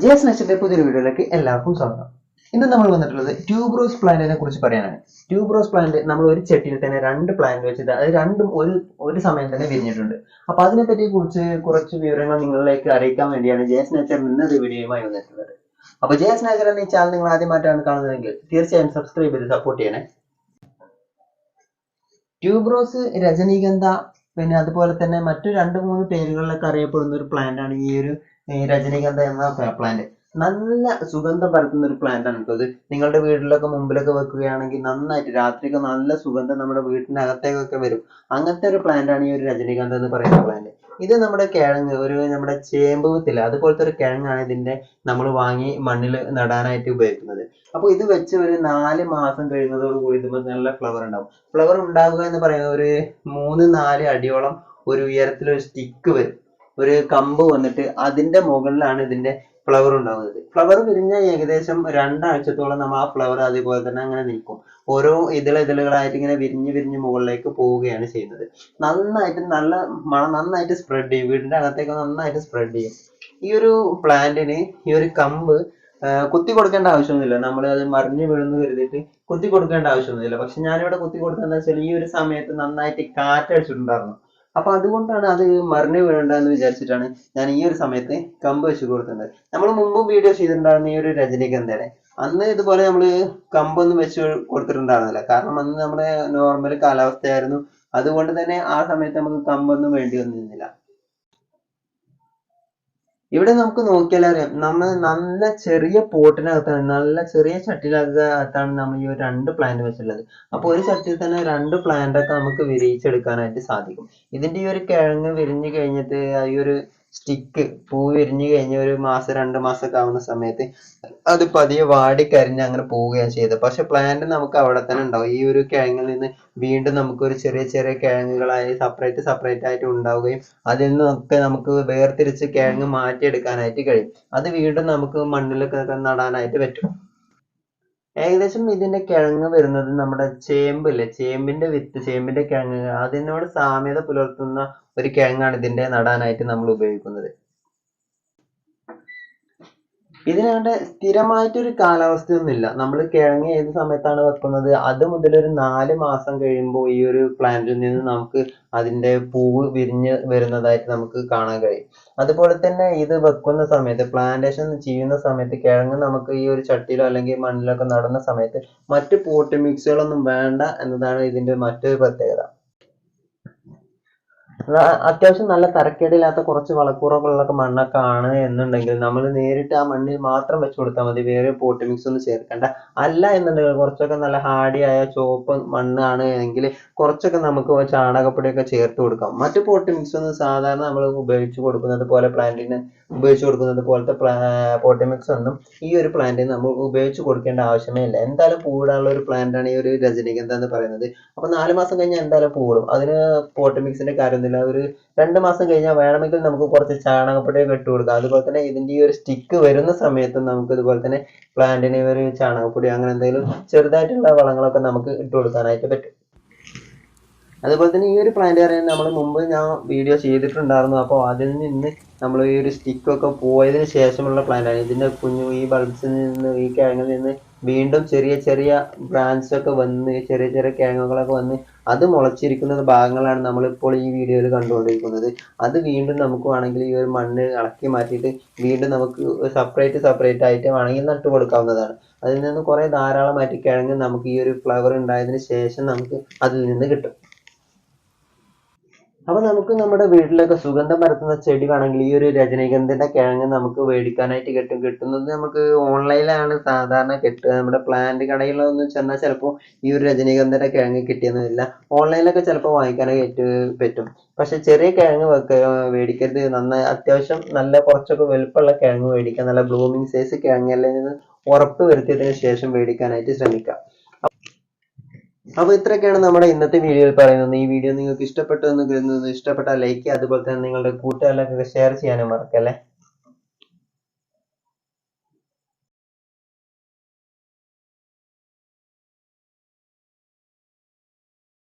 ജെസ് നെച്ചിന്റെ പുതിയൊരു വീഡിയോയിലേക്ക് എല്ലാവർക്കും സ്വാഗതം. ഇന്ന് നമ്മൾ വന്നിട്ടുള്ളത് ട്യൂബ്രോസ് പ്ലാന്റിനെ കുറിച്ച് പറയാനാണ്. ട്യൂബ്രോസ് പ്ലാന്റ് നമ്മൾ ഒരു ചെട്ടിയിൽ തന്നെ രണ്ട് പ്ലാന്റ് വെച്ചിട്ട് അത് രണ്ടും ഒരു ഒരു സമയം തന്നെ വിരിഞ്ഞിട്ടുണ്ട്. അപ്പൊ അതിനെപ്പറ്റി കുറിച്ച് കുറച്ച് വിവരങ്ങൾ നിങ്ങളിലേക്ക് അറിയിക്കാൻ വേണ്ടിയാണ് ജെസ് നേച്ചർ ഇന്നത്തെ വീഡിയോയുമായി വന്നിട്ടുള്ളത്. അപ്പൊ ജെസ് നേച്ചർ എന്ന ഈ ചാനൽ നിങ്ങൾ ആദ്യമായിട്ടാണ് കാണുന്നതെങ്കിൽ തീർച്ചയായും സബ്സ്ക്രൈബ് ചെയ്ത് സപ്പോർട്ട് ചെയ്യണേ. ട്യൂബ്രോസ് രജനീഗന്ധ പിന്നെ അതുപോലെ തന്നെ മറ്റു രണ്ട് മൂന്ന് പേരുകളിലൊക്കെ അറിയപ്പെടുന്ന ഒരു പ്ലാന്റ് ആണ് ഈ ഒരു ഈ രജനീകാന്ത എന്ന പ്ലാന്റ് നല്ല സുഗന്ധം പരത്തുന്ന ഒരു പ്ലാന്റ് ആണ് കേട്ടോ ഇത്. നിങ്ങളുടെ വീട്ടിലൊക്കെ മുമ്പിലൊക്കെ വെക്കുകയാണെങ്കിൽ നന്നായിട്ട് രാത്രിയൊക്കെ നല്ല സുഗന്ധം നമ്മുടെ വീട്ടിനകത്തേക്കൊക്കെ വരും. അങ്ങനത്തെ ഒരു പ്ലാന്റ് ആണ് ഈ ഒരു എന്ന് പറയുന്ന പ്ലാന്റ് ഇത് നമ്മുടെ കിഴങ്ങ് ഒരു നമ്മുടെ ചേമ്പ് അതുപോലത്തെ ഒരു കിഴങ്ങാണ് ഇതിന്റെ നമ്മൾ വാങ്ങി മണ്ണിൽ നടാനായിട്ട് ഉപയോഗിക്കുന്നത്. അപ്പോൾ ഇത് വെച്ച് ഒരു നാല് മാസം കഴിയുന്നതോട് കൂടി ഇതിന് നല്ല ഫ്ലവർ ഉണ്ടാവും. ഫ്ലവർ ഉണ്ടാവുക എന്ന് പറയുന്നത് ഒരു മൂന്ന് നാല് അടിയോളം ഒരു ഉയരത്തിൽ ഒരു സ്റ്റിക്ക് വരും. ഒരു കമ്പ് വന്നിട്ട് അതിന്റെ മുകളിലാണ് ഇതിന്റെ ഫ്ലവർ ഉണ്ടാവുന്നത്. ഫ്ലവർ വിരിഞ്ഞ ഏകദേശം രണ്ടാഴ്ചത്തോളം നമ്മൾ ആ ഫ്ലവർ അതേപോലെ തന്നെ അങ്ങനെ നിൽക്കും. ഓരോ ഇതള ഇതളുകളായിട്ട് ഇങ്ങനെ വിരിഞ്ഞ് വിരിഞ്ഞ് മുകളിലേക്ക് പോവുകയാണ് ചെയ്യുന്നത്. നന്നായിട്ട് നല്ല മണം നന്നായിട്ട് സ്പ്രെഡ് ചെയ്യും. വീടിന്റെ അകത്തേക്ക് നന്നായിട്ട് സ്പ്രെഡ് ചെയ്യും. ഈ ഒരു പ്ലാന്റിന് ഈ ഒരു കമ്പ് കുത്തി കൊടുക്കേണ്ട ആവശ്യമൊന്നുമില്ല. നമ്മൾ അത് മറിഞ്ഞു വീഴുന്നു കരുതിയിട്ട് കുത്തി കൊടുക്കേണ്ട ആവശ്യമൊന്നുമില്ല. പക്ഷെ ഞാനിവിടെ കുത്തി കൊടുത്തതെന്ന് വെച്ചാൽ ഈ ഒരു സമയത്ത് നന്നായിട്ട് കാറ്റടിച്ചിട്ടുണ്ടായിരുന്നു. അപ്പൊ അതുകൊണ്ടാണ് അത് മറിഞ്ഞു വീഴണ്ടെന്ന് വിചാരിച്ചിട്ടാണ് ഞാൻ ഈ ഒരു സമയത്ത് കമ്പ് വെച്ച് കൊടുക്കുന്നത് നമ്മൾ മുമ്പും വീഡിയോ ചെയ്തിട്ടുണ്ടായിരുന്ന ഈ ഒരു രജനീകന്ധയുടെ അന്ന് ഇതുപോലെ നമ്മൾ കമ്പൊന്നും വെച്ച് കൊടുത്തിട്ടുണ്ടായിരുന്നില്ല. കാരണം അന്ന് നമ്മുടെ നോർമൽ കാലാവസ്ഥയായിരുന്നു. അതുകൊണ്ട് തന്നെ ആ സമയത്ത് നമുക്ക് കമ്പൊന്നും വേണ്ടി വന്നിരുന്നില്ല. ഇവിടെ നമുക്ക് നോക്കിയാൽ അറിയാം നമ്മൾ നല്ല ചെറിയ പോട്ടിനകത്താണ് നല്ല ചെറിയ ചട്ടിനകത്താണ് നമ്മൾ ഈ രണ്ട് പ്ലാന്റ് വെച്ചിട്ടുള്ളത്. അപ്പോൾ ഒരു ചട്ടിയിൽ തന്നെ രണ്ട് plant ഒക്കെ നമുക്ക് വിരിയിച്ചെടുക്കാനായിട്ട് സാധിക്കും. ഇതിന്റെ ഈ ഒരു കിഴങ്ങ് വിരിഞ്ഞു കഴിഞ്ഞിട്ട് ഈ ഒരു സ്റ്റിക്ക് പൂ വിരിഞ്ഞു കഴിഞ്ഞ ഒരു മാസം രണ്ട് മാസം ഒക്കെ ആവുന്ന സമയത്ത് അത് പതിയെ വാടി കരിഞ്ഞ് അങ്ങനെ പോവുകയാണ് ചെയ്തത്. പക്ഷെ പ്ലാന്റ് നമുക്ക് അവിടെ തന്നെ ഉണ്ടാവും. ഈ ഒരു കിഴങ്ങിൽ നിന്ന് വീണ്ടും നമുക്ക് ഒരു ചെറിയ ചെറിയ കിഴങ്ങുകളായി സെപ്പറേറ്റ് സെപ്പറേറ്റ് ആയിട്ട് ഉണ്ടാവുകയും അതിൽ നിന്നൊക്കെ നമുക്ക് വേർതിരിച്ച് കിഴങ്ങ് മാറ്റിയെടുക്കാനായിട്ട് കഴിയും. അത് വീണ്ടും നമുക്ക് മണ്ണിലൊക്കെ നടാനായിട്ട് പറ്റും. ഏകദേശം ഇതിന്റെ കിഴങ്ങ് വരുന്നത് നമ്മുടെ ചേമ്പില്ലേ ചേമ്പിന്റെ വിത്ത് ചേമ്പിന്റെ കിഴങ്ങ്. അതിനോട് സാമ്യത പുലർത്തുന്ന ഒരു കിഴങ്ങാണ് ഇതിന്റെ നടാനായിട്ട് നമ്മൾ ഉപയോഗിക്കുന്നത്. ഇതിനാണ്ട് സ്ഥിരമായിട്ടൊരു കാലാവസ്ഥയൊന്നുമില്ല. നമ്മൾ കിഴങ്ങ് ഏത് സമയത്താണ് വെക്കുന്നത്? അത് മുതൽ ഒരു നാല് മാസം കഴിയുമ്പോൾ ഈ ഒരു പ്ലാന്റിൽ നിന്ന് നമുക്ക് അതിന്റെ പൂവ് വിരിഞ്ഞ് വരുന്നതായിട്ട് നമുക്ക് കാണാൻ കഴിയും. അതുപോലെ തന്നെ ഇത് വെക്കുന്ന സമയത്ത് പ്ലാന്റേഷൻ ചെയ്യുന്ന സമയത്ത് കിഴങ്ങ് നമുക്ക് ഈ ഒരു ചട്ടിയിലോ അല്ലെങ്കിൽ മണ്ണിലൊക്കെ നടുന്ന സമയത്ത് മറ്റ് പോട്ട് മിക്സുകളൊന്നും വേണ്ട എന്നതാണ് ഇതിന്റെ മറ്റൊരു പ്രത്യേകത. അത്യാവശ്യം നല്ല തരക്കേടില്ലാത്ത കുറച്ച് വളക്കൂറുകളുള്ള മണ്ണൊക്കെ ആണ് എന്നുണ്ടെങ്കിൽ നമ്മൾ നേരിട്ട് ആ മണ്ണിൽ മാത്രം വെച്ച് കൊടുത്താൽ മതി. വേറെ പോട്ട് മിക്സ് ഒന്നും ചേർക്കണ്ട. അല്ല എന്നുണ്ടെങ്കിൽ കുറച്ചൊക്കെ നല്ല ഹാഡിയായ ചുവപ്പ് മണ്ണാണ് എങ്കിൽ കുറച്ചൊക്കെ നമുക്ക് ചാണകപ്പൊടിയൊക്കെ ചേർത്ത് കൊടുക്കാം. മറ്റു പോട്ട് മിക്സ് ഒന്നും സാധാരണ നമ്മൾ ഉപയോഗിച്ച് കൊടുക്കുന്നത് പോലെ പ്ലാന്റിന് ഉപയോഗിച്ച് കൊടുക്കുന്നത് പോലത്തെ പോട്ട് മിക്സ് ഒന്നും ഈ ഒരു പ്ലാന്റിന് നമ്മൾ ഉപയോഗിച്ച് കൊടുക്കേണ്ട ആവശ്യമേ ഇല്ല. എന്തായാലും പൂവിടാനുള്ള ഒരു പ്ലാന്റാണ് ഈ ഒരു രജനികന്ത എന്ന് പറയുന്നത്. അപ്പൊ നാല് മാസം കഴിഞ്ഞാൽ എന്തായാലും പൂവിടും. അതിന് പോട്ട് മിക്സിന്റെ കാര്യമൊന്നുമില്ല ഒരു രണ്ട് മാസം കഴിഞ്ഞാൽ വേണമെങ്കിൽ നമുക്ക് കുറച്ച് ചാണകപ്പൊടിയൊക്കെ ഇട്ട് കൊടുക്കാം. അതുപോലെ തന്നെ ഇതിന്റെ ഈ ഒരു സ്റ്റിക്ക് വരുന്ന സമയത്ത് നമുക്ക് ഇതുപോലെ തന്നെ പ്ലാന്റിന് ഒരു ചാണകപ്പൊടി അങ്ങനെ എന്തെങ്കിലും ചെറുതായിട്ടുള്ള വളങ്ങളൊക്കെ നമുക്ക് ഇട്ട് കൊടുക്കാനായിട്ട് പറ്റും. അതുപോലെ തന്നെ ഈ ഒരു പ്ലാന്റ് പറയുന്നത് നമ്മൾ മുമ്പ് ഞാൻ വീഡിയോ ചെയ്തിട്ടുണ്ടായിരുന്നു. അപ്പോൾ അതിൽ നിന്ന് നമ്മൾ ഈ ഒരു സ്റ്റിക്കൊക്കെ പോയതിന് ശേഷമുള്ള പ്ലാന്റാണ് ആണ്. ഇതിന്റെ കുഞ്ഞു ഈ ബൾബ്സിൽ നിന്ന് ഈ കിഴങ്ങിൽ നിന്ന് വീണ്ടും ചെറിയ ചെറിയ ബ്രാഞ്ച് ഒക്കെ വന്ന് ചെറിയ ചെറിയ കിഴങ്ങുകളൊക്കെ വന്ന് അത് മുളച്ചിരിക്കുന്ന ഭാഗങ്ങളാണ് നമ്മളിപ്പോൾ ഈ വീഡിയോയിൽ കണ്ടുകൊണ്ടിരിക്കുന്നത്. അത് വീണ്ടും നമുക്ക് വേണമെങ്കിൽ ഈ ഒരു മണ്ണ് ഇളക്കി മാറ്റിയിട്ട് വീണ്ടും നമുക്ക് സെപ്പറേറ്റ് സെപ്പറേറ്റ് ആയിട്ട് വേണമെങ്കിൽ നട്ടു കൊടുക്കാവുന്നതാണ്. അതിൽ നിന്ന് കുറേ ധാരാളമായിട്ട് കിഴങ്ങ് നമുക്ക് ഈ ഒരു ഫ്ലവർ ഉണ്ടായതിനു ശേഷം നമുക്ക് അതിൽ നിന്ന് കിട്ടും. അപ്പൊ നമുക്ക് നമ്മുടെ വീട്ടിലൊക്കെ സുഗന്ധം പരത്തുന്ന ചെടി വേണമെങ്കിൽ ഈ ഒരു രജനീഗന്ധയുടെ കിഴങ്ങ് നമുക്ക് മേടിക്കാനായിട്ട് കിട്ടും. കിട്ടുന്നത് നമുക്ക് ഓൺലൈനിലാണ് സാധാരണ കിട്ടുക. നമ്മുടെ പ്ലാന്റ് കടയിലൊന്നും ചെന്നാൽ ചിലപ്പോൾ ഈ ഒരു രജനീഗന്ധയുടെ കിഴങ്ങ് കിട്ടിയെന്നില്ല. ഓൺലൈനിലൊക്കെ ചിലപ്പോൾ വാങ്ങിക്കാനായിട്ട് പറ്റും. പക്ഷെ ചെറിയ കിഴങ്ങ് വെക്ക മേടിക്കരുത് നന്നായി അത്യാവശ്യം നല്ല കുറച്ചൊക്കെ വലുപ്പമുള്ള കിഴങ്ങ് മേടിക്കുക നല്ല ബ്ലൂമിങ് സൈസ് കിഴങ്ങ് അല്ലെങ്കിൽ ഉറപ്പ് വരുത്തിയതിനു ശേഷം മേടിക്കാനായിട്ട് ശ്രമിക്കുക അപ്പോൾ ഇത്രയൊക്കെയാണ് നമ്മുടെ ഇന്നത്തെ വീഡിയോയിൽ പറയുന്നത്. ഈ വീഡിയോ നിങ്ങൾക്ക് ഇഷ്ടപ്പെട്ടു എന്ന് കരുതുന്നു ഇഷ്ടപ്പെട്ടാൽ ലൈക്ക് അതുപോലെ തന്നെ നിങ്ങളുടെ കൂട്ടുകാരിലൊക്കെ ഷെയർ ചെയ്യാനും മറക്കല്ലേ?